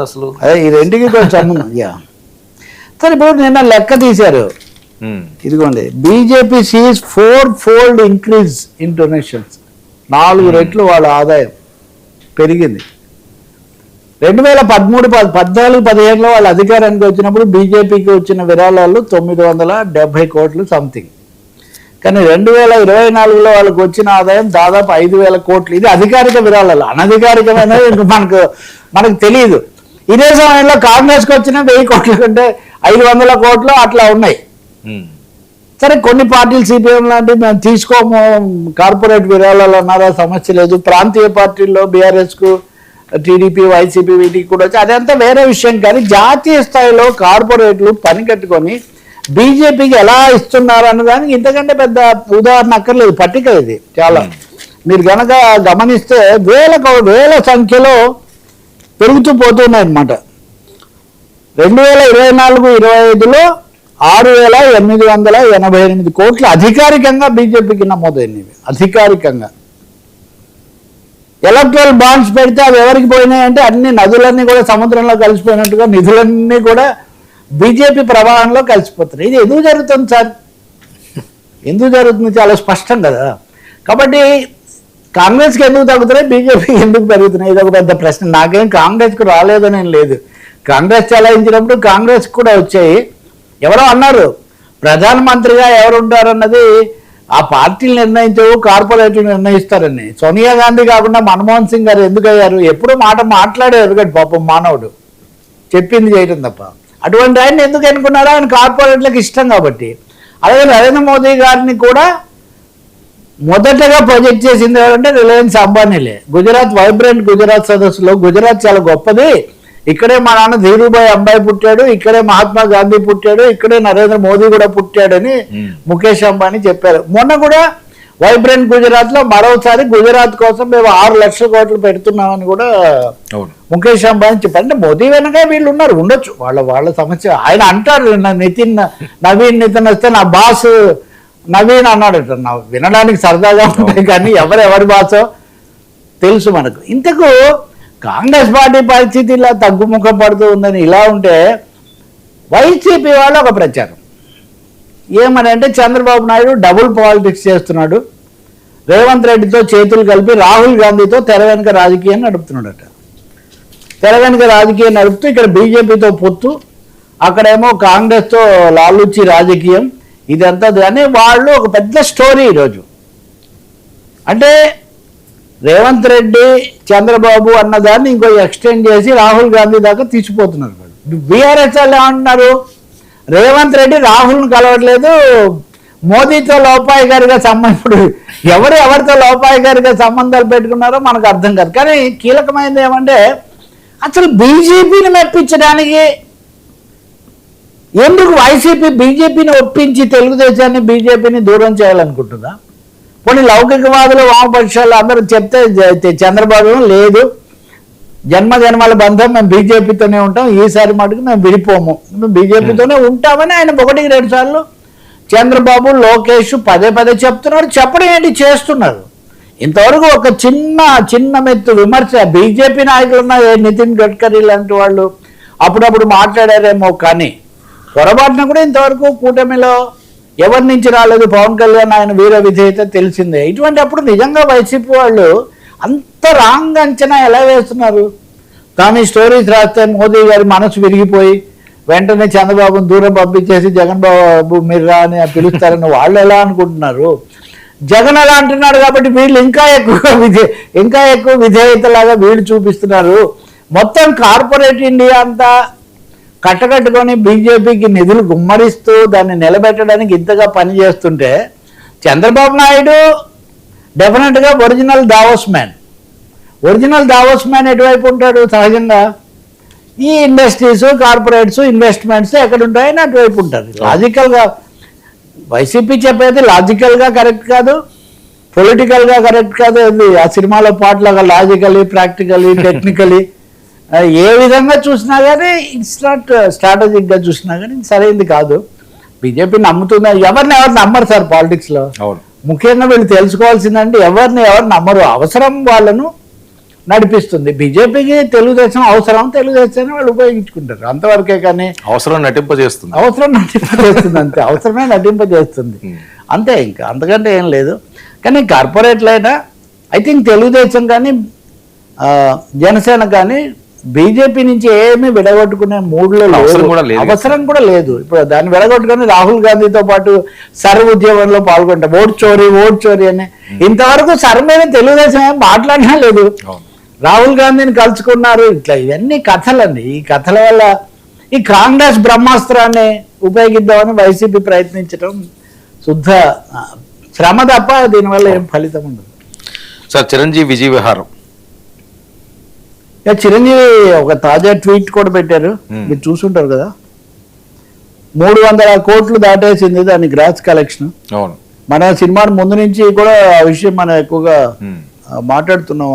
అసలు. అదే ఈ రెండుకి కొంచెం సంబంధం యా. సరే ఇప్పుడు నిన్న లెక్క తీశారు. ఇదిగోండి. BJP sees four fold increase in donations నాలుగు రెట్లు వాళ్ళ ఆదాయం పెరిగింది. రెండు వేల పదమూడు పద్- పద్నాలుగు పదిహేనులో వాళ్ళు అధికారానికి వచ్చినప్పుడు బీజేపీకి వచ్చిన విరాళాలు తొమ్మిది వందల డెబ్బై కోట్లు సంథింగ్ కానీ రెండు వేల ఇరవై నాలుగులో వాళ్ళకి వచ్చిన ఆదాయం దాదాపు ఐదు వేల కోట్లు. ఇది అధికారిక విరాళాలు. అనధికారికమైనవి ఇంక మనకు మనకు తెలియదు. ఇదే సమయంలో కాంగ్రెస్కి వచ్చిన వెయ్యి కోట్ల కంటే ఐదు వందల కోట్లు అట్లా ఉన్నాయి. సరే కొన్ని పార్టీలు సిపిఎం లాంటివి మేము తీసుకోము కార్పొరేట్ విరాళాలు అన్నారా సమస్య లేదు. ప్రాంతీయ పార్టీల్లో బీఆర్ఎస్కు టీడీపీ వైసీపీ వీటికి కూడా వచ్చి అదంతా వేరే విషయం. కానీ జాతీయ స్థాయిలో కార్పొరేట్లు పని కట్టుకొని బీజేపీకి ఎలా ఇస్తున్నారు అన్నదానికి ఇంతకంటే పెద్ద ఉదాహరణ అక్కర్లేదు పట్టిక ఇది చాలా. మీరు గనక గమనిస్తే వేల వేల సంఖ్యలో పెరుగుతూ పోతున్నాయి అన్నమాట రెండు వేల ఇరవై నాలుగు ఇరవై ఐదులో ఆరు వేల ఎనిమిది వందల ఎనభై ఎనిమిది కోట్లు అధికారికంగా బీజేపీకి నమోదైనవి. అధికారికంగా. ఎలక్ట్రల్ బాండ్స్ పెడితే అవి ఎవరికి పోయినాయి అంటే అన్ని నదులన్నీ కూడా సముద్రంలో కలిసిపోయినట్టుగా నిధులన్నీ కూడా బీజేపీ ప్రవాహంలో కలిసిపోతున్నాయి. ఇది ఎందుకు జరుగుతుంది సార్? ఎందుకు జరుగుతుంది? చాలా స్పష్టం కదా. కాబట్టి కాంగ్రెస్కి ఎందుకు తగ్గుతున్నాయి? బీజేపీకి ఎందుకు పెరుగుతున్నాయి? ఇది ఒక పెద్ద ప్రశ్న. నాకేం కాంగ్రెస్కి రాలేదని లేదు. కాంగ్రెస్ చలాయించినప్పుడు కాంగ్రెస్ కూడా వచ్చాయి. ఎవరో అన్నారు ప్రధానమంత్రిగా ఎవరు ఉంటారన్నది ఆ పార్టీలు నిర్ణయించవు కార్పొరేట్లు నిర్ణయిస్తారని. సోనియా గాంధీ కాకుండా మన్మోహన్ సింగ్ గారు ఎందుకయ్యారు? ఎప్పుడు మాట మాట్లాడారు? కదా పాపం మానవుడు. చెప్పింది చేయటం తప్ప. అటువంటి ఆయన ఎందుకు ఎన్నుకున్నారో? ఆయన కార్పొరేట్లకు ఇష్టం కాబట్టి. అలాగే నరేంద్ర మోదీ గారిని కూడా మొదటగా ప్రొజెక్ట్ చేసింది ఎవరంటే రిలయన్స్ అంబానీలే. గుజరాత్ వైబ్రెంట్ గుజరాత్ సదస్సులో గుజరాత్ చాలా గొప్పది. ఇక్కడే మా నాన్న ధీరుభాయ్ అంబాయి పుట్టాడు ఇక్కడే మహాత్మా గాంధీ పుట్టాడు ఇక్కడే నరేంద్ర మోదీ కూడా పుట్టాడని. ముఖేష్ అంబానీ చెప్పారు. మొన్న కూడా వైబ్రెంట్ గుజరాత్లో మరోసారి గుజరాత్ కోసం మేము ఆరు లక్షల కోట్లు పెడుతున్నామని కూడా ముఖేష్ అంబానీ చెప్పారు. అంటే మోదీ వెనక వీళ్ళు ఉన్నారు ఉండొచ్చు. వాళ్ళ వాళ్ళ సమస్య. ఆయన అంటారు నా నితిన్ నవీన్ నితిన్ వస్తే నా బాస్ నవీన్ అన్నాడట నా వినడానికి సరదాగా ఉంటాయి కానీ ఎవరు ఎవరి బాసో తెలుసు మనకు. ఇంతకు కాంగ్రెస్ పార్టీ పరిస్థితి ఇలా తగ్గుముఖ పడుతూ ఉందని ఇలా ఉంటే వైసీపీ వాళ్ళు ఒక ప్రచారం. ఏమని అంటే చంద్రబాబు నాయుడు డబుల్ పాలిటిక్స్ చేస్తున్నాడు. రేవంత్ రెడ్డితో చేతులు కలిపి రాహుల్ గాంధీతో తెర వెనుక రాజకీయం నడుపుతున్నాడట. తెర వెనుక రాజకీయం నడుపుతూ ఇక్కడ బీజేపీతో పొత్తు. అక్కడేమో కాంగ్రెస్తో లాలూచి రాజకీయం. ఇదంతా కానీ వాళ్ళు ఒక పెద్ద స్టోరీ ఈరోజు. అంటే రేవంత్ రెడ్డి చంద్రబాబు అన్నదాన్ని ఇంకో ఎక్స్టెండ్ చేసి రాహుల్ గాంధీ దాకా తీసిపోతున్నారు వాళ్ళు. బీఆర్ఎస్ వాళ్ళు ఏమంటున్నారు? రేవంత్ రెడ్డి రాహుల్ని కలవట్లేదు. మోదీతో లోపాయిగారిగా సంబంధం ఇప్పుడు ఎవరు ఎవరితో లోపాయిగారిగా సంబంధాలు పెట్టుకున్నారో మనకు అర్థం కాదు. కానీ కీలకమైనది ఏమంటే అసలు బీజేపీని మెప్పించడానికి ఎందుకు వైసీపీ బీజేపీని ఒప్పించి తెలుగుదేశాన్ని బీజేపీని దూరం చేయాలనుకుంటుందా? కొన్ని లౌకికవాదులు వామపక్షాలు అందరూ చెప్తే చంద్రబాబు లేదు. జన్మ జన్మల బంధం మేము బీజేపీతోనే ఉంటాం ఈసారి మటుకు మేము విడిపోము. మేము బీజేపీతోనే ఉంటామని ఆయన ఒకటికి రెండు సార్లు చంద్రబాబు లోకేష్ పదే పదే చెప్తున్నారు. చెప్పడం ఏంటి? చేస్తున్నారు. ఇంతవరకు ఒక చిన్న చిన్న మెత్తు విమర్శ బీజేపీ నాయకులున్న నితిన్ గడ్కరీ లాంటి వాళ్ళు అప్పుడప్పుడు మాట్లాడారేమో కానీ పొరపాటున కూడా ఇంతవరకు కూటమిలో ఎవరి నుంచి రాలేదు? పవన్ కళ్యాణ్ ఆయన వీర విధేయత తెలిసిందే. ఇటువంటి అప్పుడు నిజంగా వైసీపీ వాళ్ళు అంత రాంగ్ అంచనా ఎలా వేస్తున్నారు? కానీ స్టోరీస్ రాస్తే మోదీ గారి మనసు విరిగిపోయి వెంటనే చంద్రబాబును దూరం పంపించేసి జగన్ బాబు మీరు అని పిలుస్తారని వాళ్ళు ఎలా అనుకుంటున్నారు? జగన్ ఎలా అంటున్నాడు కాబట్టి వీళ్ళు ఇంకా ఎక్కువ విధే ఇంకా ఎక్కువ విధేయతలాగా వీళ్ళు చూపిస్తున్నారు. మొత్తం కార్పొరేట్ ఇండియా అంతా కట్టకట్టుకొని బీజేపీకి నిధులు గుమ్మరిస్తూ దాన్ని నిలబెట్టడానికి ఇంతగా పనిచేస్తుంటే చంద్రబాబు నాయుడు డెఫినెట్గా original Davos man original Davos man ఎటువైపు ఉంటాడు సహజంగా? ఈ ఇండస్ట్రీస్ కార్పొరేట్స్ ఇన్వెస్ట్మెంట్స్ ఎక్కడ ఉంటాయని అటువైపు ఉంటారు. లాజికల్గా వైసీపీ చెప్పేది లాజికల్గా కరెక్ట్ కాదు. పొలిటికల్గా కరెక్ట్ కాదు. అది ఆ సినిమాలో పాటలాగా లాజికలీ ప్రాక్టికలీ టెక్నికలీ ఏ విధంగా చూసినా కానీ ఇట్స్ నాట్ స్ట్రాటజిక్గా చూసినా కానీ సరైనది కాదు. బీజేపీ నమ్ముతుందా. ఎవరిని ఎవరు నమ్మరు సార్ పాలిటిక్స్లో ముఖ్యంగా వీళ్ళు తెలుసుకోవాల్సిందంటే ఎవరిని ఎవరు నమ్మరు. అవసరం వాళ్ళను నడిపిస్తుంది. బీజేపీకి తెలుగుదేశం అవసరం. తెలుగుదేశాన్ని వాళ్ళు ఉపయోగించుకుంటారు. అంతవరకే కానీ అవసరం నటింపజేస్తుంది. అవసరం నటింపజేస్తుంది అంతే. అవసరమే నటింపజేస్తుంది. అంతే ఇంకా. అంతకంటే ఏం లేదు. కానీ కార్పొరేట్లు అయినా ఐ థింక్ తెలుగుదేశం కానీ జనసేన కానీ బీజేపీ నుంచి ఏమీ విడగొట్టుకునే మూడ్లో. అవసరం కూడా లేదు. అవసరం కూడా లేదు. ఇప్పుడు దాన్ని విడగొట్టుకుని రాహుల్ గాంధీతో పాటు సర్ ఉద్యమంలో పాల్గొంటాం. ఓట్ చోరీ ఓట్ చోరీ అని. ఇంతవరకు సర్ మీద తెలుగుదేశం ఏం మాట్లాడినా లేదు. రాహుల్ గాంధీని కలుసుకున్నారు. ఇట్లా ఇవన్నీ కథలండి. ఈ కథల వల్ల ఈ కాంగ్రెస్ బ్రహ్మాస్త్రాన్ని ఉపయోగిద్దామని వైసీపీ ప్రయత్నించడం శుద్ధ శ్రమ తప్ప దీనివల్ల ఏం ఫలితం ఉండదు. సార్ చిరంజీవి విజయ విహారం. చిరంజీవి ఒక తాజా ట్వీట్ కూడా పెట్టారు. మీరు చూసుంటారు కదా. మూడు వందల కోట్లు దాటేసింది దాని గ్రాస్ కలెక్షన్. మన సినిమా ముందు నుంచి కూడా ఆ విషయం మనం ఎక్కువగా మాట్లాడుతున్నాం